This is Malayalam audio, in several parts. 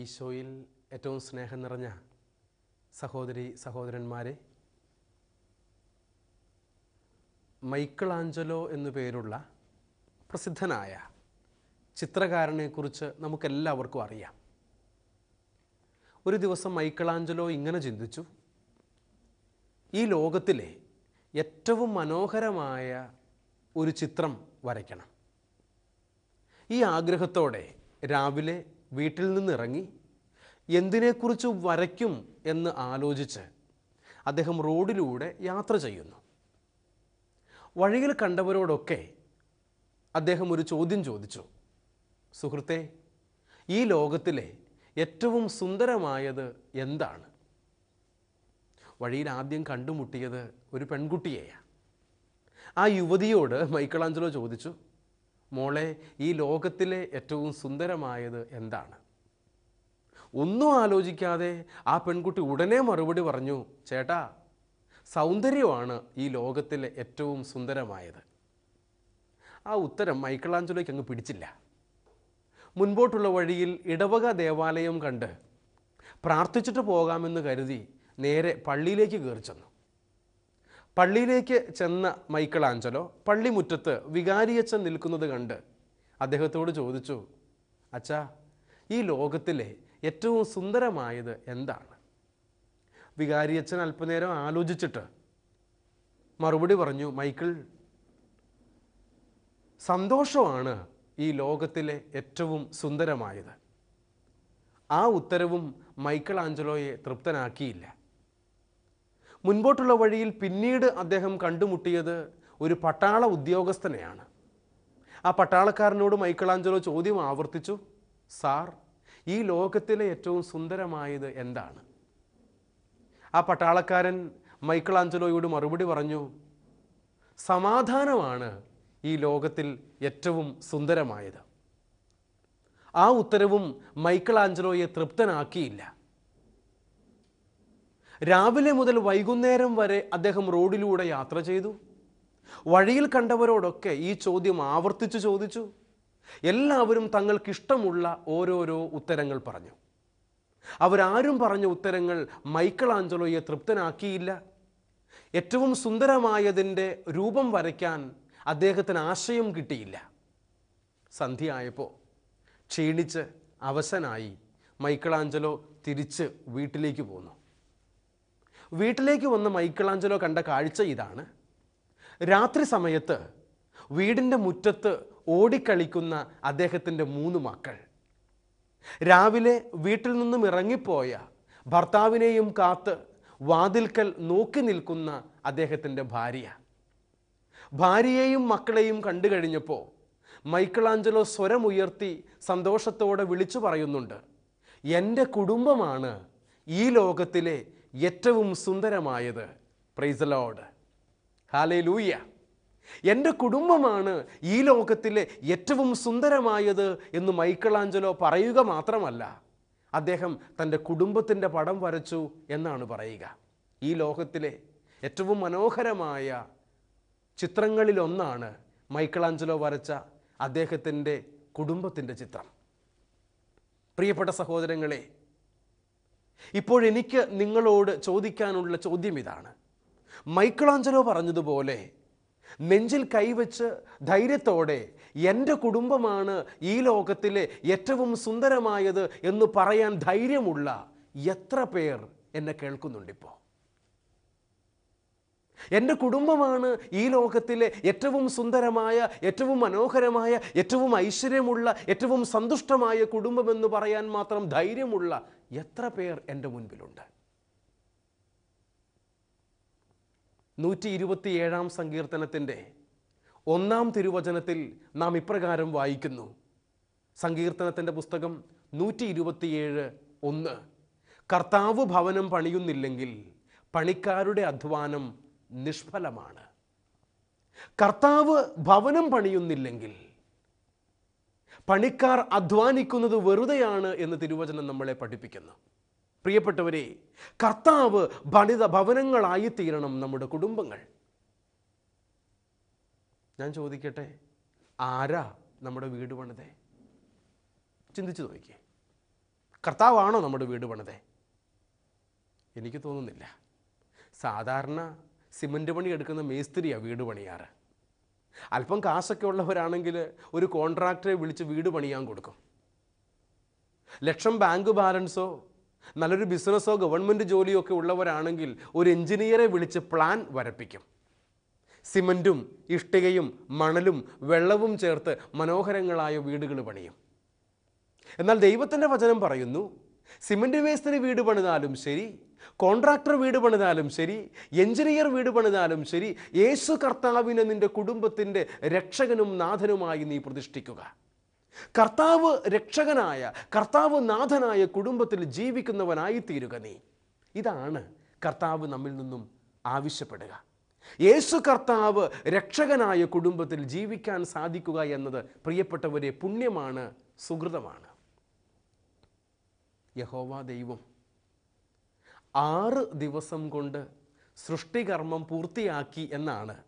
ഈശോയിൽ ഏറ്റവും സ്നേഹം നിറഞ്ഞ സഹോദരി സഹോദരന്മാരെ മൈക്കിൾ ആഞ്ചലോ എന്നു പേരുള്ള പ്രസിദ്ധനായ ചിത്രകാരനെക്കുറിച്ച് നമുക്കെല്ലാവർക്കും അറിയാം. ഒരു ദിവസം മൈക്കിൾ ആഞ്ചലോ ഇങ്ങനെ ചിന്തിച്ചു ഈ ലോകത്തിലെ ഏറ്റവും മനോഹരമായ ഒരു ചിത്രം വരയ്ക്കണം. ഈ ആഗ്രഹത്തോടെ രാവിലെ വീട്ടിൽ നിന്നിറങ്ങി എന്തിനെക്കുറിച്ച് വരയ്ക്കും എന്ന് ആലോചിച്ച് അദ്ദേഹം റോഡിലൂടെ യാത്ര ചെയ്യുന്നു. വഴിയിൽ കണ്ടവരോടൊക്കെ അദ്ദേഹം ഒരു ചോദ്യം ചോദിച്ചു. സുഹൃത്തെ ഈ ലോകത്തിലെ ഏറ്റവും സുന്ദരമായത് എന്താണ്? വഴിയിൽ ആദ്യം കണ്ടുമുട്ടിയത് ഒരു പെൺകുട്ടിയെയാണ്. ആ യുവതിയോട് മൈക്കിളാഞ്ചലോ ചോദിച്ചു മോളെ ഈ ലോകത്തിലെ ഏറ്റവും സുന്ദരമായത് എന്താണ്? ഒന്നും ആലോചിക്കാതെ ആ പെൺകുട്ടി ഉടനെ മറുപടി പറഞ്ഞു ചേട്ടാ സൗന്ദര്യമാണ് ഈ ലോകത്തിലെ ഏറ്റവും സുന്ദരമായത്. ആ ഉത്തരം മൈക്കിളാഞ്ചലോയ്ക്ക് അങ്ങ് പിടിച്ചില്ല. മുൻപോട്ടുള്ള വഴിയിൽ ഇടവക ദേവാലയം കണ്ട് പ്രാർത്ഥിച്ചിട്ട് പോകാമെന്ന് കരുതി നേരെ പള്ളിയിലേക്ക് കയറി ചെന്നു പള്ളിയിലേക്ക് ചെന്ന മൈക്കിൾ ആഞ്ചലോ പള്ളിമുറ്റത്ത് വികാരിയച്ഛൻ നിൽക്കുന്നത് കണ്ട് അദ്ദേഹത്തോട് ചോദിച്ചു അച്ഛാ ഈ ലോകത്തിലെ ഏറ്റവും സുന്ദരമായത് എന്താണ്? വികാരിയച്ഛൻ അല്പനേരം ആലോചിച്ചിട്ട് മറുപടി പറഞ്ഞു മൈക്കിൾ സന്തോഷമാണ് ഈ ലോകത്തിലെ ഏറ്റവും സുന്ദരമായത്. ആ ഉത്തരവും മൈക്കിൾ ആഞ്ചലോയെ തൃപ്തനാക്കിയില്ല. മുൻപോട്ടുള്ള വഴിയിൽ പിന്നീട് അദ്ദേഹം കണ്ടുമുട്ടിയത് ഒരു പട്ടാള ഉദ്യോഗസ്ഥനെയാണ്. ആ പട്ടാളക്കാരനോട് മൈക്കിളാഞ്ചലോ ചോദ്യം ആവർത്തിച്ചു സാർ ഈ ലോകത്തിലെ ഏറ്റവും സുന്ദരമായത് എന്താണ്? ആ പട്ടാളക്കാരൻ മൈക്കിളാഞ്ചലോയോട് മറുപടി പറഞ്ഞു സമാധാനമാണ് ഈ ലോകത്തിൽ ഏറ്റവും സുന്ദരമായത്. ആ ഉത്തരവും മൈക്കിളാഞ്ചലോയെ തൃപ്തനാക്കിയില്ല. രാവിലെ മുതൽ വൈകുന്നേരം വരെ അദ്ദേഹം റോഡിലൂടെ യാത്ര ചെയ്തു. വഴിയിൽ കണ്ടവരോടൊക്കെ ഈ ചോദ്യം ആവർത്തിച്ചു ചോദിച്ചു. എല്ലാവരും തങ്ങൾക്കിഷ്ടമുള്ള ഓരോരോ ഉത്തരങ്ങൾ പറഞ്ഞു. അവരാരും പറഞ്ഞ ഉത്തരങ്ങൾ മൈക്കിൾ ആഞ്ചലോയെ തൃപ്തനാക്കിയില്ല. ഏറ്റവും സുന്ദരമായതിന്റെ രൂപം വരയ്ക്കാൻ അദ്ദേഹത്തിന് ആശയം കിട്ടിയില്ല. സന്ധ്യയായപ്പോൾ ക്ഷീണിച്ച് അവശനായി മൈക്കിളാഞ്ചലോ തിരിച്ച് വീട്ടിലേക്ക് പോന്നു. വീട്ടിലേക്ക് വന്ന മൈക്കിളാഞ്ചലോ കണ്ട കാഴ്ച ഇതാണ്. രാത്രി സമയത്ത് വീടിന്റെ മുറ്റത്ത് ഓടിക്കളിക്കുന്ന അദ്ദേഹത്തിന്റെ മൂന്ന് മക്കൾ. രാവിലെ വീട്ടിൽ നിന്നും ഇറങ്ങിപ്പോയ ഭർത്താവിനെയും കാത്ത് വാതിൽക്കൽ നോക്കി നിൽക്കുന്ന അദ്ദേഹത്തിന്റെ ഭാര്യ. ഭാര്യയെയും മക്കളെയും കണ്ടു കഴിഞ്ഞപ്പോൾ മൈക്കിളാഞ്ചലോ സ്വരമുയർത്തി സന്തോഷത്തോടെ വിളിച്ചു പറയുന്നുണ്ട് എന്റെ കുടുംബമാണ് ഈ ലോകത്തിലെ ഏറ്റവും സുന്ദരമായത്. പ്രൈസ് ലോഡ് ഹാലേ ലൂയ്യ എന്റെ കുടുംബമാണ് ഈ ലോകത്തിലെ ഏറ്റവും സുന്ദരമായത് എന്ന് മൈക്കിളാഞ്ചലോ പറയുക മാത്രമല്ല അദ്ദേഹം തന്റെ കുടുംബത്തിന്റെ പടം വരച്ചു എന്നാണ് പറയുക. ഈ ലോകത്തിലെ ഏറ്റവും മനോഹരമായ ചിത്രങ്ങളിലൊന്നാണ് മൈക്കിളാഞ്ചലോ വരച്ച അദ്ദേഹത്തിന്റെ കുടുംബത്തിന്റെ ചിത്രം. പ്രിയപ്പെട്ട സഹോദരങ്ങളെ ഇപ്പോഴെനിക്ക് നിങ്ങളോട് ചോദിക്കാനുള്ള ചോദ്യം ഇതാണ്. മൈക്കിളാഞ്ചലോ പറഞ്ഞതുപോലെ നെഞ്ചിൽ കൈവച്ച് ധൈര്യത്തോടെ എന്റെ കുടുംബമാണ് ഈ ലോകത്തിലെ ഏറ്റവും സുന്ദരമായത് എന്ന് പറയാൻ ധൈര്യമുള്ള എത്ര പേർ എന്നെ കേൾക്കുന്നുണ്ടിപ്പോൾ എന്റെ കുടുംബമാണ് ഈ ലോകത്തിലെ ഏറ്റവും സുന്ദരമായ ഏറ്റവും മനോഹരമായ ഏറ്റവും ഐശ്വര്യമുള്ള ഏറ്റവും സന്തുഷ്ടമായ കുടുംബമെന്ന് പറയാൻ മാത്രം ധൈര്യമുള്ള എത്ര പേർ എന്റെ മുൻപിലുണ്ട്? നൂറ്റി ഇരുപത്തിയേഴാം സങ്കീർത്തനത്തിന്റെ ഒന്നാം തിരുവചനത്തിൽ നാം ഇപ്രകാരം വായിക്കുന്നു. സങ്കീർത്തനത്തിന്റെ പുസ്തകം നൂറ്റി ഇരുപത്തിയേഴ് ഒന്ന്. കർത്താവ് ഭവനം പണിയുന്നില്ലെങ്കിൽ പണിക്കാരുടെ അധ്വാനം നിഷ്ഫലമാണ്. കർത്താവ് ഭവനം പണിയുന്നില്ലെങ്കിൽ പണിക്കാർ അധ്വാനിക്കുന്നത് വെറുതെയാണ് എന്ന് തിരുവചനം നമ്മളെ പഠിപ്പിക്കുന്നു. പ്രിയപ്പെട്ടവരെ കർത്താവ് പണിത ഭവനങ്ങളായി തീരണം നമ്മുടെ കുടുംബങ്ങൾ. ഞാൻ ചോദിക്കട്ടെ ആരാ നമ്മുടെ വീട് പണിതേ? ചിന്തിച്ചു നോക്കിയേ. കർത്താവാണോ നമ്മുടെ വീട് പണിതേ? എനിക്ക് തോന്നുന്നില്ല. സാധാരണ സിമന്റ് പണി എടുക്കുന്ന മേസ്തിരിയാണ് വീട് പണിയാറ്. അല്പം കാശൊക്കെ ഉള്ളവരാണെങ്കിൽ ഒരു കോൺട്രാക്ടറെ വിളിച്ച് വീട് പണിയാൻ കൊടുക്കും. ലക്ഷം ബാങ്ക് ബാലൻസോ നല്ലൊരു ബിസിനസ്സോ ഗവൺമെന്റ് ജോലിയോ ഒക്കെ ഉള്ളവരാണെങ്കിൽ ഒരു എഞ്ചിനീയറെ വിളിച്ച് പ്ലാൻ വരപ്പിക്കും. സിമന്റും ഇഷ്ടികയും മണലും വെള്ളവും ചേർത്ത് മനോഹരങ്ങളായ വീടുകൾ പണിയും. എന്നാൽ ദൈവത്തിന്റെ വചനം പറയുന്നു സിമന്റ് വേസ്റ്റിന് വീട് പണിതാലും ശരി കോൺട്രാക്ടർ വീട് പണിതാലും ശരി എഞ്ചിനീയർ വീട് പണിതാലും ശരി യേശു കർത്താവിനെ നിന്റെ കുടുംബത്തിന്റെ രക്ഷകനും നാഥനുമായി നീ പ്രതിഷ്ഠിക്കുക. കർത്താവ് രക്ഷകനായ കർത്താവ് നാഥനായ കുടുംബത്തിൽ ജീവിക്കുന്നവനായിത്തീരുക നീ. ഇതാണ് കർത്താവ് നമ്മിൽ നിന്നും ആവശ്യപ്പെടുക. യേശു കർത്താവ് രക്ഷകനായ കുടുംബത്തിൽ ജീവിക്കാൻ സാധിക്കുക എന്നത് പ്രിയപ്പെട്ടവരെ പുണ്യമാണ് സുഹൃതമാണ്. യഹോവ ദൈവം. ആറ് ദിവസം കൊണ്ട് സൃഷ്ടികർമ്മം പൂർത്തിയാക്കി എന്നാണ്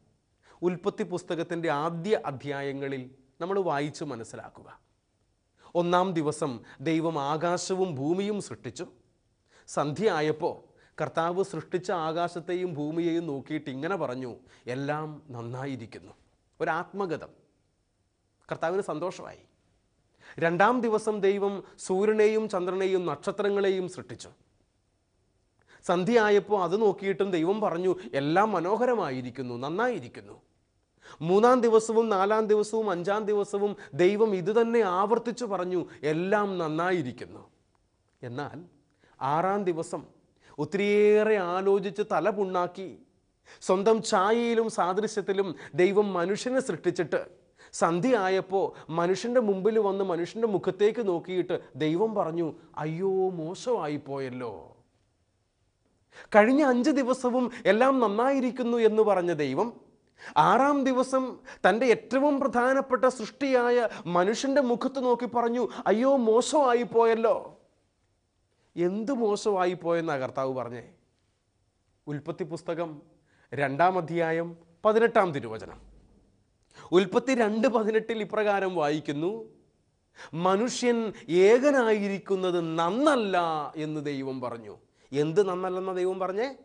ഉൽപ്പത്തി പുസ്തകത്തിന്റെ ആദ്യ അധ്യായങ്ങളിൽ നമ്മൾ വായിച്ചു മനസ്സിലാക്കുക. ഒന്നാം ദിവസം ദൈവം ആകാശവും ഭൂമിയും സൃഷ്ടിച്ചു. സന്ധ്യയായപ്പോൾ കർത്താവ് സൃഷ്ടിച്ച ആകാശത്തെയും ഭൂമിയെയും നോക്കിയിട്ട് ഇങ്ങനെ പറഞ്ഞു എല്ലാം നന്നായിരിക്കുന്നു. ഒരാത്മഗതം കർത്താവിന് സന്തോഷമായി. രണ്ടാം ദിവസം ദൈവം സൂര്യനെയും ചന്ദ്രനെയും നക്ഷത്രങ്ങളെയും സൃഷ്ടിച്ചു. സന്ധ്യ ആയപ്പോൾ അത് നോക്കിയിട്ടും ദൈവം പറഞ്ഞു എല്ലാം മനോഹരമായിരിക്കുന്നു നന്നായിരിക്കുന്നു. മൂന്നാം ദിവസവും നാലാം ദിവസവും അഞ്ചാം ദിവസവും ദൈവം ഇതുതന്നെ ആവർത്തിച്ചു പറഞ്ഞു എല്ലാം നന്നായിരിക്കുന്നു. എന്നാൽ ആറാം ദിവസം ഒത്തിരിയേറെ ആലോചിച്ച് തല പുണ്ണാക്കി സ്വന്തം ഛായയിലും സാദൃശ്യത്തിലും ദൈവം മനുഷ്യനെ സൃഷ്ടിച്ചിട്ട് സന്ധ്യ ആയപ്പോൾ മനുഷ്യന്റെ മുമ്പിൽ വന്ന് മനുഷ്യന്റെ മുഖത്തേക്ക് നോക്കിയിട്ട് ദൈവം പറഞ്ഞു അയ്യോ മോശമായി പോയല്ലോ കഴിഞ്ഞ അഞ്ച് ദിവസവും എല്ലാം നന്നായിരിക്കുന്നു എന്ന് പറഞ്ഞ ദൈവം ആറാം ദിവസം തന്റെ ഏറ്റവും പ്രധാനപ്പെട്ട സൃഷ്ടിയായ മനുഷ്യന്റെ മുഖത്ത് നോക്കി പറഞ്ഞു അയ്യോ മോശമായി പോയല്ലോ എന്ത് മോശമായി പോയെന്നാ കർത്താവ് പറഞ്ഞേ? ഉൽപ്പത്തി പുസ്തകം രണ്ടാം അധ്യായം പതിനെട്ടാം തിരുവചനം. ഉൽപ്പത്തി രണ്ട് പതിനെട്ടിൽ ഇപ്രകാരം വായിക്കുന്നു മനുഷ്യൻ ഏകനായിരിക്കുന്നത് നന്നല്ല എന്ന് ദൈവം പറഞ്ഞു. എന്ത് നന്നല്ലെന്ന ദൈവം പറഞ്ഞേ?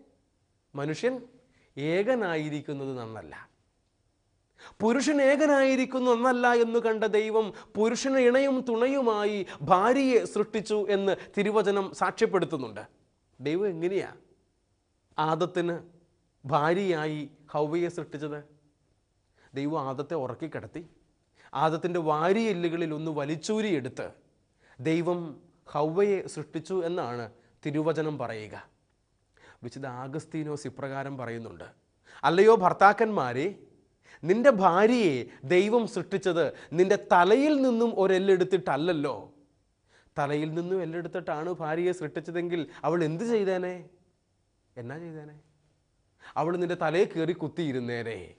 മനുഷ്യൻ ഏകനായിരിക്കുന്നത് നന്നല്ല. പുരുഷൻ ഏകനായിരിക്കുന്നു എന്നല്ല എന്ന് കണ്ട ദൈവം പുരുഷന് ഇണയും തുണയുമായി ഭാര്യയെ സൃഷ്ടിച്ചു എന്ന് തിരുവചനം സാക്ഷ്യപ്പെടുത്തുന്നുണ്ട്. ദൈവം എങ്ങനെയാ ആദത്തിന് ഭാര്യയായി ഹൗവയെ സൃഷ്ടിച്ചത്? ദൈവം ആദത്തെ ഉറക്കിക്കിടത്തി. ആദത്തിന്റെ വാരിയെല്ലുകളിൽ ഒന്ന് വലിച്ചൂരിയെടുത്ത് ദൈവം ഹൗവയെ സൃഷ്ടിച്ചു എന്നാണ് തിരുവചനം പറയുക. വിശുദ്ധ ആഗസ്തീനോസ് ഇപ്രകാരം പറയുന്നുണ്ട്. അല്ലയോ ഭർത്താക്കന്മാരെ നിന്റെ ഭാര്യയെ ദൈവം സൃഷ്ടിച്ചത് നിന്റെ തലയിൽ നിന്നും ഒരെല്ലെടുത്തിട്ടല്ലല്ലോ. തലയിൽ നിന്നും എല്ലെടുത്തിട്ടാണ് ഭാര്യയെ സൃഷ്ടിച്ചതെങ്കിൽ അവൾ എന്ത് ചെയ്തേനെ? എന്നാ ചെയ്തേനെ? അവൾ നിന്റെ തലയിൽ കയറി കുത്തിയിരുന്നേനെ.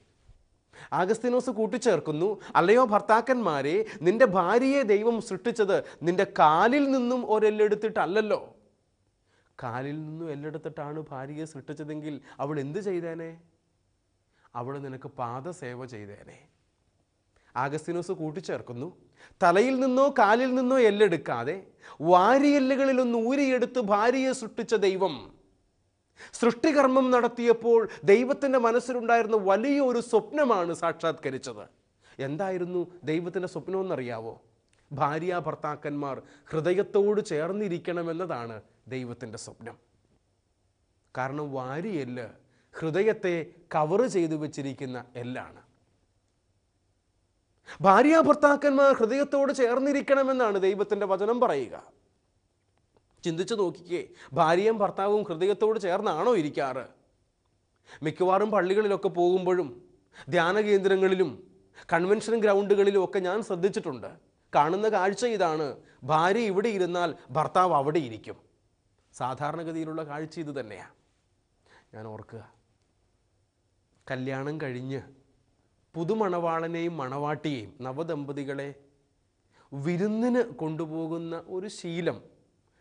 ആഗസ്തീനോസ് കൂട്ടിച്ചേർക്കുന്നു. അല്ലയോ ഭർത്താക്കന്മാരെ നിന്റെ ഭാര്യയെ ദൈവം സൃഷ്ടിച്ചത് നിന്റെ കാലിൽ നിന്നും ഒരെല്ലെടുത്തിട്ടല്ലല്ലോ. കാലിൽ നിന്നും എല്ലെടുത്തിട്ടാണ് ഭാര്യയെ സൃഷ്ടിച്ചതെങ്കിൽ അവൾ എന്ത് ചെയ്തേനെ? അവൾ നിനക്ക് പാദസേവ ചെയ്തേനെ. ആഗസ്തിനോസ് കൂട്ടിച്ചേർക്കുന്നു. തലയിൽ നിന്നോ കാലിൽ നിന്നോ എല്ലെടുക്കാതെ വാരിയെല്ലുകളിലൊന്ന് ഊരിയെടുത്ത് ഭാര്യയെ സൃഷ്ടിച്ച ദൈവം സൃഷ്ടികർമ്മം നടത്തിയപ്പോൾ ദൈവത്തിന്റെ മനസ്സിലുണ്ടായിരുന്ന വലിയൊരു സ്വപ്നമാണ് സാക്ഷാത്കരിച്ചത്. എന്തായിരുന്നു ദൈവത്തിന്റെ സ്വപ്നമെന്നറിയാവോ ഭാര്യ ഭർത്താക്കന്മാർ ഹൃദയത്തോട് ചേർന്നിരിക്കണമെന്നതാണ് ദൈവത്തിന്റെ സ്വപ്നം. കാരണം വാരിയെല്ല് ഹൃദയത്തെ കവർ ചെയ്തു വച്ചിരിക്കുന്ന എല്ലാണ്. ഭാര്യ ഭർത്താക്കന്മാർ ഹൃദയത്തോട് ചേർന്നിരിക്കണമെന്നാണ് ദൈവത്തിന്റെ വചനം പറയുക. ചിന്തിച്ചു നോക്കിക്കേ. ഭാര്യയും ഭർത്താവും ഹൃദയത്തോട് ചേർന്നാണോ ഇരിക്കാറ്? മിക്കവാറും പള്ളികളിലൊക്കെ പോകുമ്പോഴും ധ്യാന കേന്ദ്രങ്ങളിലും കൺവെൻഷൻ ഗ്രൗണ്ടുകളിലും ഒക്കെ ഞാൻ ശ്രദ്ധിച്ചിട്ടുണ്ട്. കാണുന്ന കാഴ്ച ഇതാണ്. ഭാര്യ ഇവിടെ ഇരുന്നാൽ ഭർത്താവ് അവിടെ ഇരിക്കും. സാധാരണഗതിയിലുള്ള കാഴ്ച ഇത് തന്നെയാണ് ഞാൻ ഓർക്കുക. കല്യാണം കഴിഞ്ഞ് പുതുമണവാളനെയും മണവാട്ടിയെയും നവദമ്പതികളെ വിരുന്നിന് കൊണ്ടുപോകുന്ന ഒരു ശീലം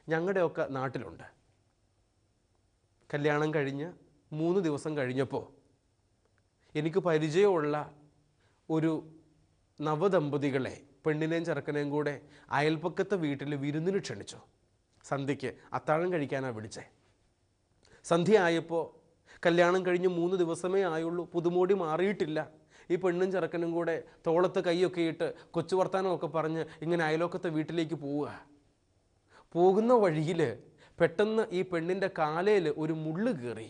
ഞങ്ങളുടെയൊക്കെ നാട്ടിലുണ്ട്. കല്യാണം കഴിഞ്ഞ് മൂന്ന് ദിവസം കഴിഞ്ഞപ്പോൾ എനിക്ക് പരിചയമുള്ള ഒരു നവദമ്പതികളെ പെണ്ണിനെയും ചെറുക്കനെയും കൂടെ അയൽപ്പക്കത്തെ വീട്ടിൽ വിരുന്നിന് ക്ഷണിച്ചു. സന്ധ്യയ്ക്ക് അത്താഴം കഴിക്കാനാണ് വിളിച്ചേ. സന്ധ്യ ആയപ്പോൾ കല്യാണം കഴിഞ്ഞ് മൂന്ന് ദിവസമേ ആയുള്ളൂ പുതുമോടി മാറിയിട്ടില്ല. ഈ പെണ്ണും ചെറുക്കനും കൂടെ തോളത്ത് കൈയൊക്കെ ഇട്ട് കൊച്ചു വർത്താനമൊക്കെ പറഞ്ഞ് ഇങ്ങനെ അയലോക്കത്തെ വീട്ടിലേക്ക് പോവുക. പോകുന്ന വഴിയിൽ പെട്ടെന്ന് ഈ പെണ്ണിന്റെ കാലയിൽ ഒരു മുള്ളു കയറി.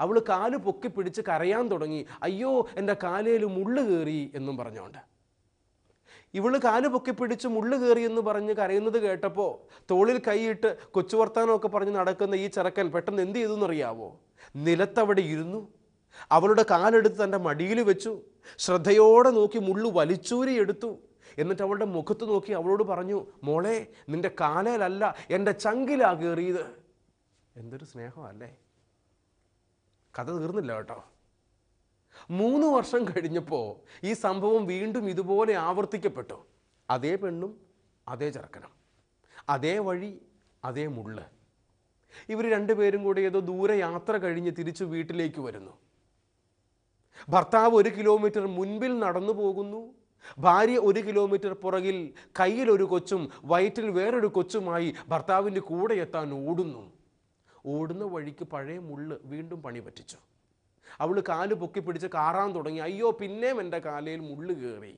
അവൾ കാൽ പൊക്കി പിടിച്ച് കരയാൻ തുടങ്ങി. അയ്യോ എന്റെ കാലയിൽ മുള്ളു കയറി എന്നും പറഞ്ഞുകൊണ്ട്. ഇവൾ കാൽ പൊക്കി പിടിച്ച് മുള്ള് കയറി എന്ന് പറഞ്ഞ് കരയുന്നത് കേട്ടപ്പോൾ തോളിൽ കൈയിട്ട് കൊച്ചു വർത്താനമൊക്കെ പറഞ്ഞ് നടക്കുന്ന ഈ ചെറുക്കൻ പെട്ടെന്ന് എന്ത് ചെയ്തു എന്നറിയാവോ? നിലത്തവിടെ ഇരുന്നു. അവളുടെ കാലെടുത്ത് തന്റെ മടിയിൽ വെച്ചു. ശ്രദ്ധയോടെ നോക്കി മുള്ളു വലിച്ചൂരി എടുത്തു എന്നിട്ട് അവളുടെ മുഖത്ത് നോക്കി അവളോട് പറഞ്ഞു മോളെ നിന്റെ കാലയിലല്ല എന്റെ ചങ്കിലാ കയറിയത് എന്തൊരു സ്നേഹമല്ലേ. കഥ തീർന്നില്ല കേട്ടോ. മൂന്ന് വർഷം കഴിഞ്ഞപ്പോൾ ഈ സംഭവം വീണ്ടും ഇതുപോലെ ആവർത്തിക്കപ്പെട്ടു. അതേ പെണ്ണും അതേ ചെറുക്കനും. അതേ വഴി അതേ മുള്ള്. ഇവർ രണ്ടുപേരും കൂടി ഏതോ ദൂരെ യാത്ര കഴിഞ്ഞ് തിരിച്ചു വീട്ടിലേക്ക് വരുന്നു. ഭർത്താവ് ഒരു കിലോമീറ്റർ മുൻപിൽ നടന്നു പോകുന്നു. ഭാര്യ ഒരു കിലോമീറ്റർ പുറകിൽ കയ്യിൽ ഒരു കൊച്ചും വയറ്റിൽ വേറൊരു കൊച്ചുമായി ഭർത്താവിന്റെ കൂടെ എത്താൻ ഓടുന്നു. ഓടുന്ന വഴിക്ക് പഴയ മുള്ള് വീണ്ടും പണി പറ്റിച്ചു. അവൾ കാൽ പൊക്കി പിടിച്ച് കാറാൻ തുടങ്ങി. അയ്യോ പിന്നെയും എന്റെ കാലയിൽ മുള്ള് കയറി.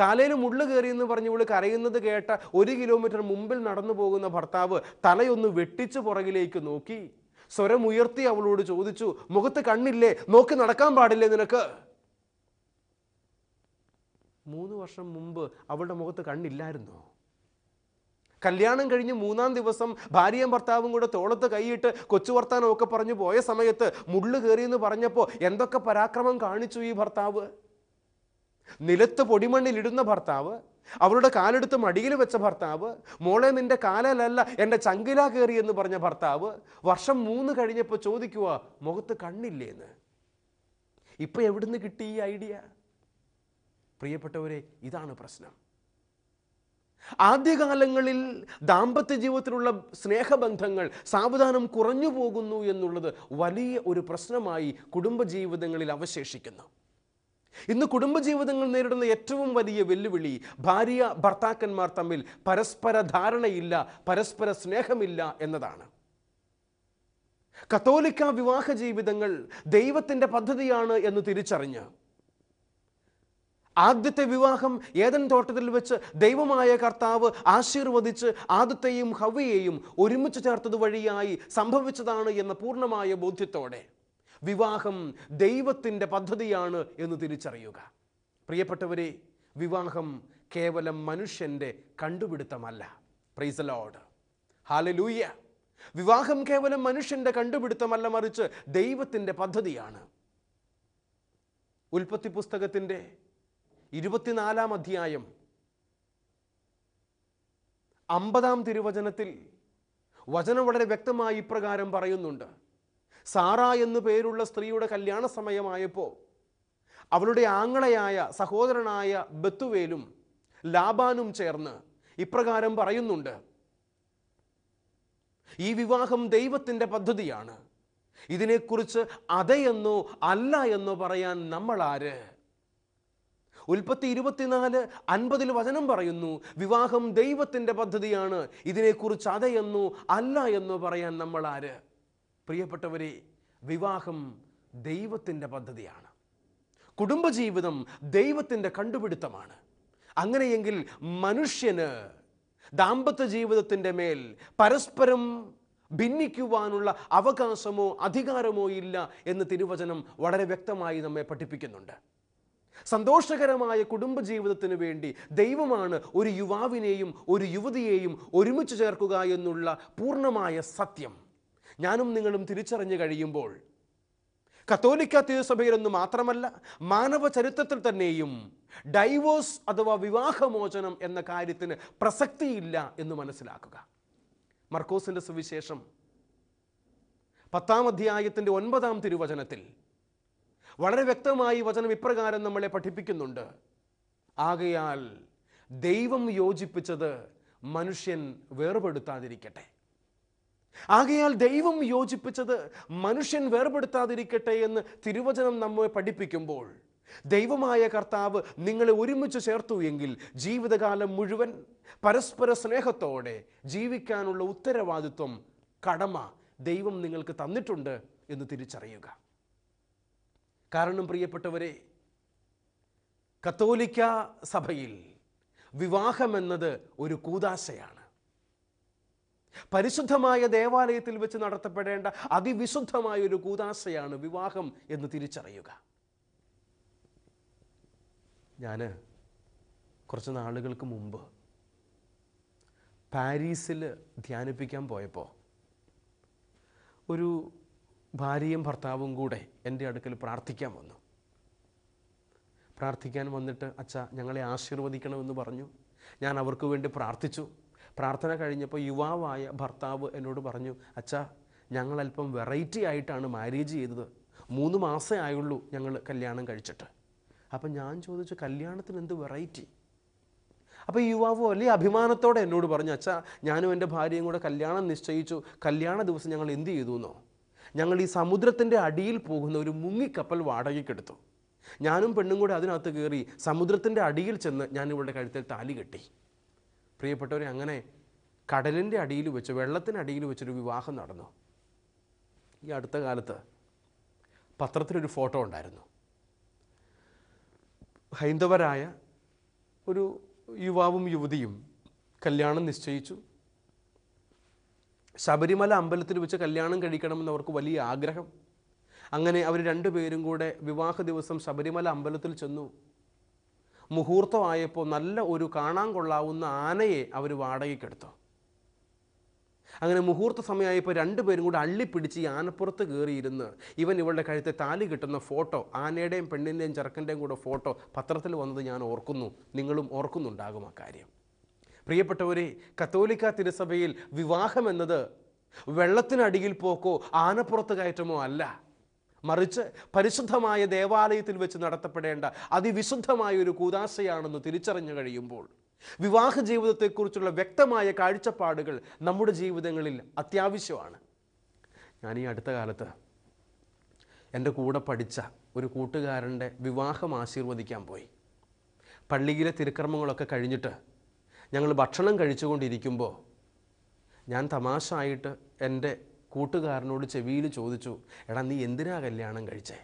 കാലയിൽ മുള്ള് കയറി എന്ന് പറഞ്ഞ് ഇവൾ കരയുന്നത് കേട്ട ഒരു കിലോമീറ്റർ മുമ്പിൽ നടന്നു പോകുന്ന ഭർത്താവ് തലയൊന്ന് വെട്ടിച്ച് പുറകിലേക്ക് നോക്കി. സ്വരമുയർത്തി അവളോട് ചോദിച്ചു മുഖത്ത് കണ്ണില്ലേ? നോക്കി നടക്കാൻ പാടില്ലേ നിനക്ക്? മൂന്ന് വർഷം മുമ്പ് അവളുടെ മുഖത്ത് കണ്ണില്ലായിരുന്നു? കല്യാണം കഴിഞ്ഞ് മൂന്നാം ദിവസം ഭാര്യയും ഭർത്താവും കൂടെ തോളത്ത് കൈയിട്ട് കൊച്ചു വർത്താനമൊക്കെ പറഞ്ഞു പോയ സമയത്ത് മുള്ളു കയറിയെന്ന് പറഞ്ഞപ്പോൾ എന്തൊക്കെ പരാക്രമം കാണിച്ചു ഈ ഭർത്താവ്? നിലത്ത് പൊടിമണ്ണിലിടുന്ന ഭർത്താവ് അവളുടെ കാലെടുത്ത് മടിയിൽ വെച്ച ഭർത്താവ് മോളെ നിന്റെ കാലല്ല എന്റെ ചങ്കില കയറി എന്ന് പറഞ്ഞ ഭർത്താവ് വർഷം മൂന്ന് കഴിഞ്ഞപ്പോൾ ചോദിക്കുക മുഖത്ത് കണ്ണില്ലേന്ന്? ഇപ്പം എവിടുന്ന് കിട്ടി ഈ ഐഡിയ? പ്രിയപ്പെട്ടവരെ ഇതാണ് പ്രശ്നം. ആദ്യകാലങ്ങളിൽ ദാമ്പത്യ ജീവിതത്തിലുള്ള സ്നേഹബന്ധങ്ങൾ സാവധാനം കുറഞ്ഞു പോകുന്നു എന്നുള്ളത് വലിയ ഒരു പ്രശ്നമായി കുടുംബജീവിതങ്ങളിൽ അവശേഷിക്കുന്നു. ഇന്ന് കുടുംബജീവിതങ്ങൾ നേരിടുന്ന ഏറ്റവും വലിയ വെല്ലുവിളി ഭാര്യ ഭർത്താക്കന്മാർ തമ്മിൽ പരസ്പര ധാരണയില്ല പരസ്പര സ്നേഹമില്ല എന്നതാണ്. കത്തോലിക്ക വിവാഹ ജീവിതങ്ങൾ ദൈവത്തിന്റെ പദ്ധതിയാണ് എന്ന് തിരിച്ചറിഞ്ഞ് ആദ്യത്തെ വിവാഹം ഏതൻ തോട്ടത്തിൽ വെച്ച് ദൈവമായ കർത്താവ് ആശീർവദിച്ച് ആദ്യത്തെയും ഹവയെയും ഒരുമിച്ച് ചേർത്തത് വഴിയായി സംഭവിച്ചതാണ് എന്ന പൂർണമായ ബോധ്യത്തോടെ വിവാഹം ദൈവത്തിന്റെ പദ്ധതിയാണ് എന്ന് തിരിച്ചറിയുക. പ്രിയപ്പെട്ടവരെ വിവാഹം കേവലം മനുഷ്യന്റെ കണ്ടുപിടുത്തമല്ല. പ്രൈസ് ലോഡ് ഹാലലൂയ്യ വിവാഹം കേവലം മനുഷ്യന്റെ കണ്ടുപിടുത്തമല്ല മറിച്ച് ദൈവത്തിന്റെ പദ്ധതിയാണ്. ഉൽപ്പത്തി പുസ്തകത്തിന്റെ ഇരുപത്തിനാലാം അധ്യായം. അമ്പതാം തിരുവചനത്തിൽ വചനം വളരെ വ്യക്തമായി ഇപ്രകാരം പറയുന്നുണ്ട്. സാറ എന്നു പേരുള്ള സ്ത്രീയുടെ കല്യാണ സമയമായപ്പോൾ അവളുടെ ആങ്ങളയായ സഹോദരനായ ബത്തുവേലും ലാബാനും ചേർന്ന് ഇപ്രകാരം പറയുന്നുണ്ട്. ഈ വിവാഹം ദൈവത്തിന്റെ പദ്ധതിയാണ്. ഇതിനെക്കുറിച്ച് എന്നോ അല്ല എന്നോ പറയാൻ നമ്മൾ ഉൽപ്പത്തി ഇരുപത്തിനാല് അൻപതിൽ വചനം പറയുന്നു വിവാഹം ദൈവത്തിന്റെ പദ്ധതിയാണ്. ഇതിനെക്കുറിച്ച് അതെയെന്നോ അല്ല എന്നോ പറയാൻ നമ്മൾ ആര് പ്രിയപ്പെട്ടവരെ വിവാഹം ദൈവത്തിന്റെ പദ്ധതിയാണ്. കുടുംബജീവിതം ദൈവത്തിന്റെ കണ്ടുപിടുത്തമാണ്. അങ്ങനെയെങ്കിൽ മനുഷ്യന് ദാമ്പത്യ ജീവിതത്തിന്റെ മേൽ പരസ്പരം ഭിന്നിക്കുവാനുള്ള അവകാശമോ അധികാരമോ ഇല്ല എന്ന് തിരുവചനം വളരെ വ്യക്തമായി നമ്മെ പഠിപ്പിക്കുന്നുണ്ട്. സന്തോഷകരമായ കുടുംബജീവിതത്തിന് വേണ്ടി ദൈവമാണ് ഒരു യുവാവിനെയും ഒരു യുവതിയെയും ഒരുമിച്ച് ചേർക്കുക എന്നുള്ള പൂർണമായ സത്യം. ഞാനും നിങ്ങളും തിരിച്ചറിഞ്ഞു കഴിയുമ്പോൾ കത്തോലിക്ക തിരുസഭയിലൊന്നു മാത്രമല്ല മാനവ ചരിത്രത്തിൽ തന്നെയും ഡൈവോഴ്സ് അഥവാ വിവാഹമോചനം എന്ന കാര്യത്തിന് പ്രസക്തിയില്ല എന്ന് മനസ്സിലാക്കുക. മർക്കോസിന്റെ സുവിശേഷം പത്താം അധ്യായത്തിന്റെ ഒൻപതാം തിരുവചനത്തിൽ വളരെ വ്യക്തമായി വചനം ഇപ്രകാരം നമ്മളെ പഠിപ്പിക്കുന്നുണ്ട്. ആകയാൽ ദൈവം യോജിപ്പിച്ചത് മനുഷ്യൻ വേർപെടുത്താതിരിക്കട്ടെ. ആകയാൽ ദൈവം യോജിപ്പിച്ചത് മനുഷ്യൻ വേർപെടുത്താതിരിക്കട്ടെ എന്ന് തിരുവചനം നമ്മെ പഠിപ്പിക്കുമ്പോൾ ദൈവമായ കർത്താവ് നിങ്ങളെ ഒരുമിച്ച് ചേർത്തു എങ്കിൽ ജീവിതകാലം മുഴുവൻ പരസ്പര സ്നേഹത്തോടെ ജീവിക്കാനുള്ള ഉത്തരവാദിത്വം കടമ ദൈവം നിങ്ങൾക്ക് തന്നിട്ടുണ്ട് എന്ന് തിരിച്ചറിയുക. കാരണം പ്രിയപ്പെട്ടവരെ കത്തോലിക്ക സഭയിൽ വിവാഹമെന്നത് ഒരു കൂതാശയാണ്. പരിശുദ്ധമായ ദേവാലയത്തിൽ വെച്ച് നടത്തപ്പെടേണ്ട അതിവിശുദ്ധമായ ഒരു കൂതാശയാണ് വിവാഹം എന്ന് തിരിച്ചറിയുക. ഞാൻ കുറച്ച് നാളുകൾക്ക് മുമ്പ് പാരീസിൽ ധ്യാനിപ്പിക്കാൻ പോയപ്പോൾ ഒരു ഭാര്യയും ഭർത്താവും കൂടെ എന്റെ അടുക്കൽ പ്രാർത്ഥിക്കാൻ വന്നു. പ്രാർത്ഥിക്കാൻ വന്നിട്ട് അച്ഛ ഞങ്ങളെ ആശീർവദിക്കണമെന്ന് പറഞ്ഞു. ഞാൻ അവർക്ക് വേണ്ടി പ്രാർത്ഥിച്ചു. പ്രാർത്ഥന കഴിഞ്ഞപ്പോൾ യുവാവായ ഭർത്താവ് എന്നോട് പറഞ്ഞു അച്ഛ ഞങ്ങളല്പം വെറൈറ്റി ആയിട്ടാണ് മാരേജ് ചെയ്തത്. മൂന്ന് മാസമേ ആയുള്ളൂ ഞങ്ങൾ കല്യാണം കഴിച്ചിട്ട്. അപ്പം ഞാൻ ചോദിച്ചു കല്യാണത്തിന് എന്ത് വെറൈറ്റി അപ്പോൾ യുവാവ് വലിയ അഭിമാനത്തോടെ എന്നോട് പറഞ്ഞു അച്ഛാ ഞാനും എന്റെ ഭാര്യയും കൂടെ കല്യാണം നിശ്ചയിച്ചു. കല്യാണ ദിവസം ഞങ്ങൾ എന്ത് ചെയ്തു എന്നോ ഞങ്ങൾ ഈ സമുദ്രത്തിന്റെ അടിയിൽ പോകുന്ന ഒരു മുങ്ങിക്കപ്പൽ വാടകയ്ക്കെടുത്തു. ഞാനും പെണ്ണും കൂടെ അതിനകത്ത് കയറി സമുദ്രത്തിന്റെ അടിയിൽ ചെന്ന് ഞാൻ ഇവളുടെ കഴുത്തിൽ താലി കെട്ടി. പ്രിയപ്പെട്ടവരെ അങ്ങനെ കടലിന്റെ അടിയിൽ വെച്ച് വെള്ളത്തിനടിയിൽ വെച്ചൊരു വിവാഹം നടന്നു. ഈ അടുത്ത കാലത്ത് പത്രത്തിലൊരു ഫോട്ടോ ഉണ്ടായിരുന്നു. ഹൈന്ദവരായ ഒരു യുവാവും യുവതിയും കല്യാണം നിശ്ചയിച്ചു. ശബരിമല അമ്പലത്തിൽ വെച്ച് കല്യാണം കഴിക്കണമെന്ന് അവർക്ക് വലിയ ആഗ്രഹം. അങ്ങനെ അവർ രണ്ടുപേരും കൂടെ വിവാഹ ദിവസം ശബരിമല അമ്പലത്തിൽ ചെന്നു. മുഹൂർത്തമായപ്പോൾ നല്ല ഒരു കാണാൻ കൊള്ളാവുന്ന ആനയെ അവർ വാടകയ്ക്കെടുത്തു അങ്ങനെ മുഹൂർത്ത സമയമായപ്പോൾ രണ്ടുപേരും കൂടെ അള്ളിപ്പിടിച്ച് ഈ ആനപ്പുറത്ത് കയറിയിരുന്ന് ഇവൻ ഇവളുടെ കഴുത്തെ താലി കിട്ടുന്ന ഫോട്ടോ ആനയുടെയും പെണ്ണിന്റെയും ചെറുക്കന്റെയും കൂടെ ഫോട്ടോ പത്രത്തിൽ വന്നത് ഞാൻ ഓർക്കുന്നു. നിങ്ങളും ഓർക്കുന്നുണ്ടാകും ആ കാര്യം. പ്രിയപ്പെട്ടവരെ കത്തോലിക്ക തിരുസഭയിൽ വിവാഹം എന്നത് വെള്ളത്തിനടിയിൽ പോക്കോ ആനപ്പുറത്ത് കയറ്റമോ അല്ല. മറിച്ച് പരിശുദ്ധമായ ദേവാലയത്തിൽ വെച്ച് നടത്തപ്പെടേണ്ട അതിവിശുദ്ധമായ ഒരു കൂതാശയാണെന്ന് തിരിച്ചറിഞ്ഞു കഴിയുമ്പോൾ വിവാഹ ജീവിതത്തെക്കുറിച്ചുള്ള വ്യക്തമായ കാഴ്ചപ്പാടുകൾ നമ്മുടെ ജീവിതങ്ങളിൽ അത്യാവശ്യമാണ്. ഞാൻ ഈ അടുത്ത കാലത്ത് എന്റെ കൂടെ പഠിച്ച ഒരു കൂട്ടുകാരന്റെ വിവാഹം ആശീർവദിക്കാൻ പോയി. പള്ളിയിലെ തിരുക്കർമ്മങ്ങളൊക്കെ കഴിഞ്ഞിട്ട് ഞങ്ങൾ ഭക്ഷണം കഴിച്ചുകൊണ്ടിരിക്കുമ്പോൾ ഞാൻ തമാശ ആയിട്ട് എന്റെ കൂട്ടുകാരനോട് ചെവിയിൽ ചോദിച്ചു എടാ നീ എന്തിനാ കല്യാണം കഴിച്ചേ?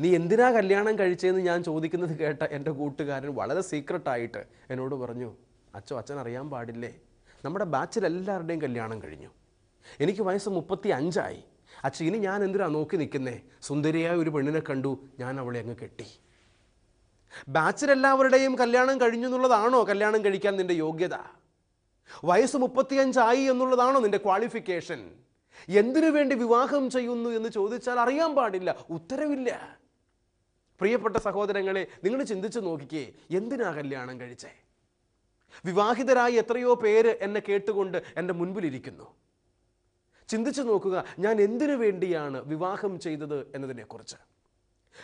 നീ എന്തിനാ കല്യാണം കഴിച്ചതെന്ന് ഞാൻ ചോദിക്കുന്നത് കേട്ട എന്റെ കൂട്ടുകാരൻ വളരെ സീക്രട്ടായിട്ട് എന്നോട് പറഞ്ഞു അച്ഛോ അച്ഛൻ അറിയാൻ പാടില്ലേ? നമ്മുടെ ബാച്ചിൽ എല്ലാവരുടെയും കല്യാണം കഴിഞ്ഞു. എനിക്ക് വയസ്സ് മുപ്പത്തി അഞ്ചായി അച്ഛ ഇനി ഞാൻ എന്തിനാ നോക്കി നിൽക്കുന്നേ? സുന്ദരിയായ ഒരു പെണ്ണിനെ കണ്ടു ഞാൻ അവളെ അങ്ങ് കെട്ടി. ബാച്ചിൽ എല്ലാവരുടെയും കല്യാണം കഴിഞ്ഞു എന്നുള്ളതാണോ കല്യാണം കഴിക്കാൻ നിന്റെ യോഗ്യത? വയസ്സ് മുപ്പത്തിയഞ്ചായി എന്നുള്ളതാണോ നിന്റെ ക്വാളിഫിക്കേഷൻ എന്തിനു വേണ്ടി വിവാഹം ചെയ്യുന്നു എന്ന് ചോദിച്ചാൽ അറിയാൻ പാടില്ല ഉത്തരവില്ല. പ്രിയപ്പെട്ട സഹോദരങ്ങളെ നിങ്ങൾ ചിന്തിച്ചു നോക്കിക്കേ എന്തിനാ കല്യാണം കഴിച്ചേ? വിവാഹിതരായി എത്രയോ പേര് എന്നെ കേട്ടുകൊണ്ട് എന്റെ മുൻപിലിരിക്കുന്നു. ചിന്തിച്ചു നോക്കുക ഞാൻ എന്തിനു വേണ്ടിയാണ് വിവാഹം ചെയ്തത് എന്നതിനെക്കുറിച്ച്.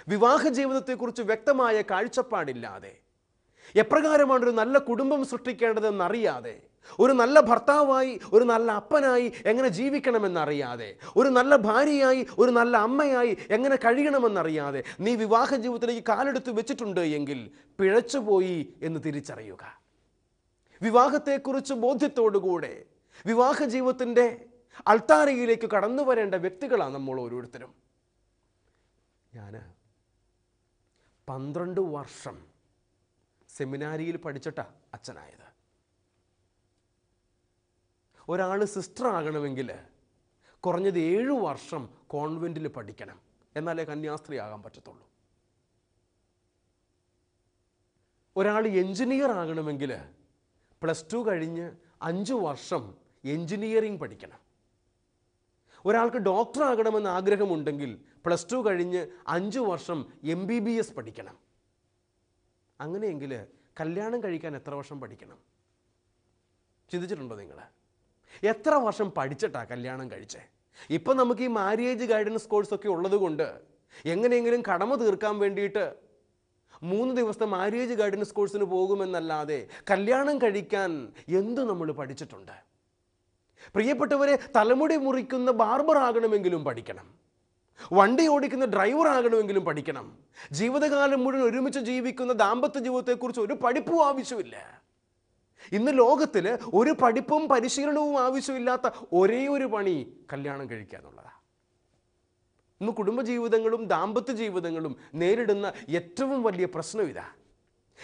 വിവാഹ ജീവിതത്തെക്കുറിച്ച് വ്യക്തമായ കാഴ്ചപ്പാടില്ലാതെ എപ്രകാരമാണ് ഒരു നല്ല കുടുംബം സൃഷ്ടിക്കേണ്ടതെന്നറിയാതെ ഒരു നല്ല ഭർത്താവായി ഒരു നല്ല അപ്പനായി എങ്ങനെ ജീവിക്കണമെന്നറിയാതെ ഒരു നല്ല ഭാര്യയായി ഒരു നല്ല അമ്മയായി എങ്ങനെ കഴിയണമെന്നറിയാതെ നീ വിവാഹ ജീവിതത്തിലേക്ക് കാലെടുത്ത് വെച്ചിട്ടുണ്ട് എങ്കിൽ പിഴച്ചുപോയി എന്ന് തിരിച്ചറിയുക. വിവാഹത്തെക്കുറിച്ച് ബോധ്യത്തോടുകൂടെ വിവാഹ ജീവിതത്തിന്റെ അൾത്താരയിലേക്ക് കടന്നു വരേണ്ട വ്യക്തികളാണ് നമ്മൾ ഓരോരുത്തരും. ഞാൻ പന്ത്രണ്ട് വർഷം സെമിനാരിയിൽ പഠിച്ചിട്ടാ അച്ഛനായത്. ഒരാൾ സിസ്റ്റർ ആകണമെങ്കിൽ കുറഞ്ഞത് ഏഴു വർഷം കോൺവെന്റിൽ പഠിക്കണം. എന്നാലേ കന്യാസ്ത്രീ ആകാൻ പറ്റത്തുള്ളൂ. ഒരാൾ എഞ്ചിനീയർ ആകണമെങ്കിൽ പ്ലസ് ടു കഴിഞ്ഞ് അഞ്ച് വർഷം എഞ്ചിനീയറിംഗ് പഠിക്കണം. ഒരാൾക്ക് ഡോക്ടർ ആകണമെന്ന് ആഗ്രഹമുണ്ടെങ്കിൽ പ്ലസ് ടു കഴിഞ്ഞ് അഞ്ച് വർഷം എം ബി ബി എസ് പഠിക്കണം. അങ്ങനെയെങ്കിൽ കല്യാണം കഴിക്കാൻ എത്ര വർഷം പഠിക്കണം? ചിന്തിച്ചിട്ടുണ്ടോ നിങ്ങൾ എത്ര വർഷം പഠിച്ചിട്ടാ കല്യാണം കഴിച്ചേ? ഇപ്പം നമുക്ക് ഈ മാര്യേജ് ഗൈഡൻസ് കോഴ്സൊക്കെ ഉള്ളത് കൊണ്ട് എങ്ങനെയെങ്കിലും കടമ തീർക്കാൻ വേണ്ടിയിട്ട് മൂന്ന് ദിവസത്തെ മാര്യേജ് ഗൈഡൻസ് കോഴ്സിന് പോകുമെന്നല്ലാതെ കല്യാണം കഴിക്കാൻ എന്ത് നമ്മൾ പഠിച്ചിട്ടുണ്ട്? പ്രിയപ്പെട്ടവരെ തലമുടി മുറിക്കുന്ന ബാർബർ ആകണമെങ്കിലും പഠിക്കണം. വണ്ടി ഓടിക്കുന്ന ഡ്രൈവർ ആകണമെങ്കിലും പഠിക്കണം. ജീവിതകാലം മുഴുവൻ ഒരുമിച്ച് ജീവിക്കുന്ന ദാമ്പത്യ ജീവിതത്തെക്കുറിച്ച് ഒരു പഠിപ്പും ആവശ്യമില്ല. ഇന്ന് ലോകത്തിൽ ഒരു പഠിപ്പും പരിശീലനവും ആവശ്യമില്ലാത്ത ഒരേ ഒരു പണി കല്യാണം കഴിക്കുക എന്നുള്ളതാണ് ഇന്ന് കുടുംബജീവിതങ്ങളും ദാമ്പത്യ ജീവിതങ്ങളും നേരിടുന്ന ഏറ്റവും വലിയ പ്രശ്നം ഇതാ.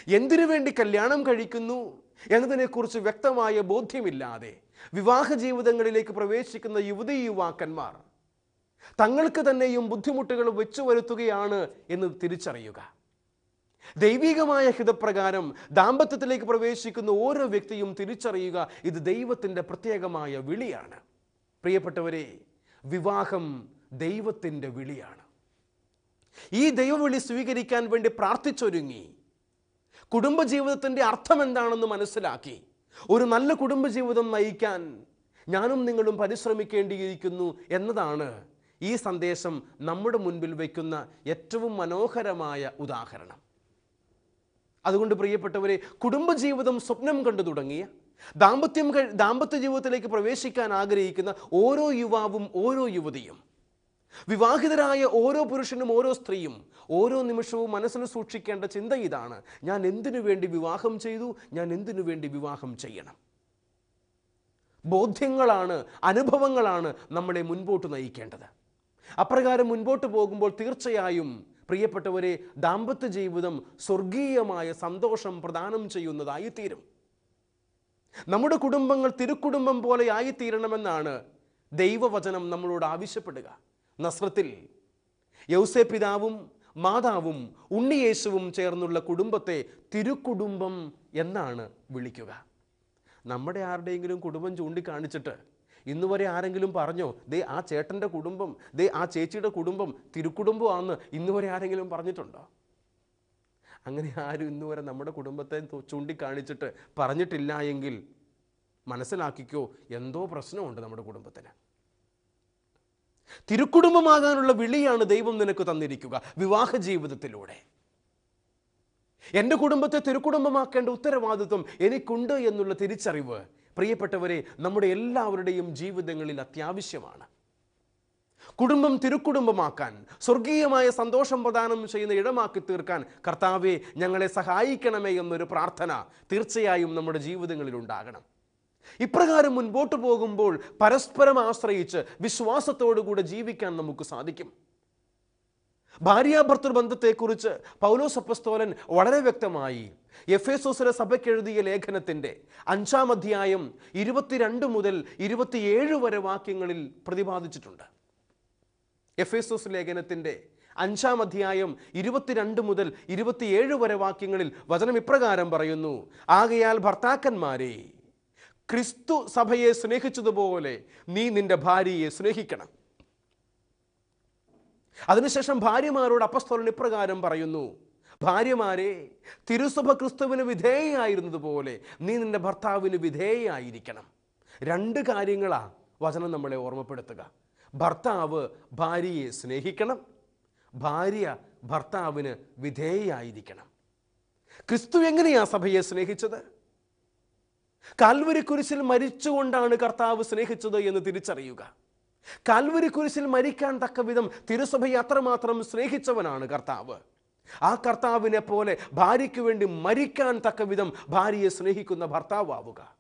എന്തിനു വേണ്ടി കല്യാണം കഴിക്കുന്നു എന്നതിനെക്കുറിച്ച് വ്യക്തമായ ബോധ്യമില്ലാതെ വിവാഹ ജീവിതങ്ങളിലേക്ക് പ്രവേശിക്കുന്ന യുവതി യുവാക്കന്മാർ തങ്ങൾക്ക് തന്നെയും ബുദ്ധിമുട്ടുകൾ വെച്ചു വരുത്തുകയാണ് എന്ന് തിരിച്ചറിയുക. ദൈവികമായ ഹിതപ്രകാരം ദാമ്പത്യത്തിലേക്ക് പ്രവേശിക്കുന്ന ഓരോ വ്യക്തിയും തിരിച്ചറിയുക ഇത് ദൈവത്തിന്റെ പ്രത്യേകമായ വിളിയാണ്. പ്രിയപ്പെട്ടവരെ വിവാഹം ദൈവത്തിന്റെ വിളിയാണ്. ഈ ദൈവവിളി സ്വീകരിക്കാൻ വേണ്ടി പ്രാർത്ഥിച്ചൊരുങ്ങി. കുടുംബജീവിതത്തിന്റെ അർത്ഥം എന്താണെന്ന് മനസ്സിലാക്കി. ഒരു നല്ല കുടുംബജീവിതം നയിക്കാൻ ഞാനും നിങ്ങളും പരിശ്രമിക്കേണ്ടിയിരിക്കുന്നു എന്നതാണ് ഈ സന്ദേശം നമ്മുടെ മുൻപിൽ വയ്ക്കുന്ന ഏറ്റവും മനോഹരമായ ഉദാഹരണം. അതുകൊണ്ട് പ്രിയപ്പെട്ടവരെ കുടുംബജീവിതം സ്വപ്നം കണ്ടു തുടങ്ങിയ ദാമ്പത്യം ദാമ്പത്യ ജീവിതത്തിലേക്ക് പ്രവേശിക്കാൻ ആഗ്രഹിക്കുന്ന ഓരോ യുവാവും ഓരോ യുവതിയും വിവാഹിതരായ ഓരോ പുരുഷനും ഓരോ സ്ത്രീയും ഓരോ നിമിഷവും മനസ്സിൽ സൂക്ഷിക്കേണ്ട ചിന്ത ഇതാണ്. ഞാൻ എന്തിനു വേണ്ടി വിവാഹം ചെയ്തു? ഞാൻ എന്തിനു വേണ്ടി വിവാഹം ചെയ്യണം? ബോധ്യങ്ങളാണ് അനുഭവങ്ങളാണ് നമ്മളെ മുൻപോട്ട് നയിക്കേണ്ടത്. അപ്രകാരം മുൻപോട്ട് പോകുമ്പോൾ തീർച്ചയായും പ്രിയപ്പെട്ടവരെ ദാമ്പത്യ ജീവിതം സ്വർഗീയമായ സന്തോഷം പ്രദാനം ചെയ്യുന്നതായിത്തീരും. നമ്മുടെ കുടുംബങ്ങൾ തിരുക്കുടുംബം പോലെ ആയിത്തീരണമെന്നാണ് ദൈവവചനം നമ്മളോട് ആവശ്യപ്പെടുക. നസ്രത്തിൽ യൗസേ പിതാവും മാതാവും ഉണ്ണിയേശുവും ചേർന്നുള്ള കുടുംബത്തെ തിരുക്കുടുംബം എന്നാണ് വിളിക്കുക. നമ്മുടെ ആരുടെയെങ്കിലും കുടുംബം ചൂണ്ടിക്കാണിച്ചിട്ട് ഇന്ന് വരെ ആരെങ്കിലും പറഞ്ഞോ ദേ ആ ചേട്ടന്റെ കുടുംബം ദേ ആ ചേച്ചിയുടെ കുടുംബം തിരുക്കുടുംബമാണെന്ന് ഇന്ന് വരെ ആരെങ്കിലും പറഞ്ഞിട്ടുണ്ടോ? അങ്ങനെ ആരും ഇന്ന് വരെ നമ്മുടെ കുടുംബത്തെ ചൂണ്ടിക്കാണിച്ചിട്ട് പറഞ്ഞിട്ടില്ല എങ്കിൽ മനസ്സിലാക്കിക്കോ എന്തോ പ്രശ്നമുണ്ട് നമ്മുടെ കുടുംബത്തിന്. തിരുക്കുടുംബമാകാനുള്ള വിളിയാണ് ദൈവം നിനക്ക് തന്നിരിക്കുക വിവാഹ ജീവിതത്തിലൂടെ. എന്റെ കുടുംബത്തെ തിരുക്കുടുംബമാക്കേണ്ട ഉത്തരവാദിത്വം എനിക്കുണ്ട് എന്നുള്ള തിരിച്ചറിവ് പ്രിയപ്പെട്ടവരെ നമ്മുടെ എല്ലാവരുടെയും ജീവിതങ്ങളിൽ അത്യാവശ്യമാണ്. കുടുംബം തിരുക്കുടുംബമാക്കാൻ സ്വർഗീയമായ സന്തോഷം പ്രദാനം ചെയ്യുന്ന ഇടമാക്കി തീർക്കാൻ കർത്താവെ ഞങ്ങളെ സഹായിക്കണമേ എന്നൊരു പ്രാർത്ഥന തീർച്ചയായും നമ്മുടെ ജീവിതങ്ങളിൽ ഉണ്ടാകണം. ഇപ്രകാരം മുൻപോട്ട് പോകുമ്പോൾ പരസ്പരം ആശ്രയിച്ച് വിശ്വാസത്തോടുകൂടെ ജീവിക്കാൻ നമുക്ക് സാധിക്കും. ഭാര്യാഭർത്തൃ ബന്ധത്തെക്കുറിച്ച് പൗലോസ് അപ്പസ്തോലൻ വളരെ വ്യക്തമായി എഫ് എസോസിലെ സഭയ്ക്കെഴുതിയ ലേഖനത്തിന്റെ അഞ്ചാം അധ്യായം ഇരുപത്തിരണ്ട് മുതൽ ഇരുപത്തിയേഴ് വരെ വാക്യങ്ങളിൽ പ്രതിപാദിച്ചിട്ടുണ്ട്. എഫ് എസോസ് ലേഖനത്തിന്റെ അഞ്ചാം അധ്യായം ഇരുപത്തിരണ്ട് മുതൽ ഇരുപത്തിയേഴ് വരെ വാക്യങ്ങളിൽ വചനം ഇപ്രകാരം പറയുന്നു ആകയാൽ ഭർത്താക്കന്മാരെ ക്രിസ്തു സഭയെ സ്നേഹിച്ചതുപോലെ നീ നിന്റെ ഭാര്യയെ സ്നേഹിക്കണം. അതിനുശേഷം ഭാര്യമാരോട് അപ്പസ്തോലൻ ഇപ്രകാരം പറയുന്നു ഭാര്യമാരെ തിരുസഭ ക്രിസ്തുവിന് വിധേയായിരുന്നതുപോലെ നീ നിന്റെ ഭർത്താവിന് വിധേയായിരിക്കണം രണ്ട് കാര്യങ്ങളാ വചനം നമ്മളെ ഓർമ്മപ്പെടുത്തുക. ഭർത്താവ് ഭാര്യയെ സ്നേഹിക്കണം ഭാര്യ ഭർത്താവിന് വിധേയായിരിക്കണം ക്രിസ്തു എങ്ങനെയാണ് സഭയെ സ്നേഹിച്ചത്? കാൽവരി കുരിശിൽ മരിച്ചുകൊണ്ടാണ് കർത്താവ് സ്നേഹിച്ചത് എന്ന് തിരിച്ചറിയുക. കാൽവരി കുരിശിൽ മരിക്കാൻ തക്ക വിധം തിരുസഭയെ അത്രമാത്രം സ്നേഹിച്ചവനാണ് കർത്താവ്. ആ കർത്താവിനെ പോലെ ഭാര്യയ്ക്ക് വേണ്ടി മരിക്കാൻ തക്ക വിധം ഭാര്യയെ സ്നേഹിക്കുന്ന ഭർത്താവാവുക.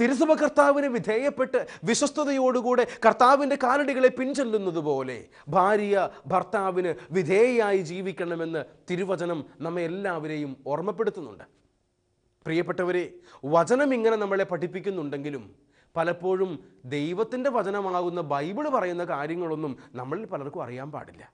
തിരുസഭ കർത്താവിന് വിധേയപ്പെട്ട് വിശ്വസ്തയോടുകൂടെ കർത്താവിന്റെ കാലടികളെ പിൻചെല്ലുന്നത് പോലെ ഭാര്യ ഭർത്താവിന് വിധേയയായി ജീവിക്കണമെന്ന് തിരുവചനം നമ്മെ എല്ലാവരെയും ഓർമ്മപ്പെടുത്തുന്നുണ്ട്. പ്രിയപ്പെട്ടവരെ വചനം ഇങ്ങനെ നമ്മളെ പഠിപ്പിക്കുന്നുണ്ടെങ്കിലും പലപ്പോഴും ദൈവത്തിന്റെ വചനമാകുന്ന ബൈബിൾ പറയുന്ന കാര്യങ്ങളൊന്നും നമ്മളിൽ പലർക്കും അറിയാൻ പാടില്ല.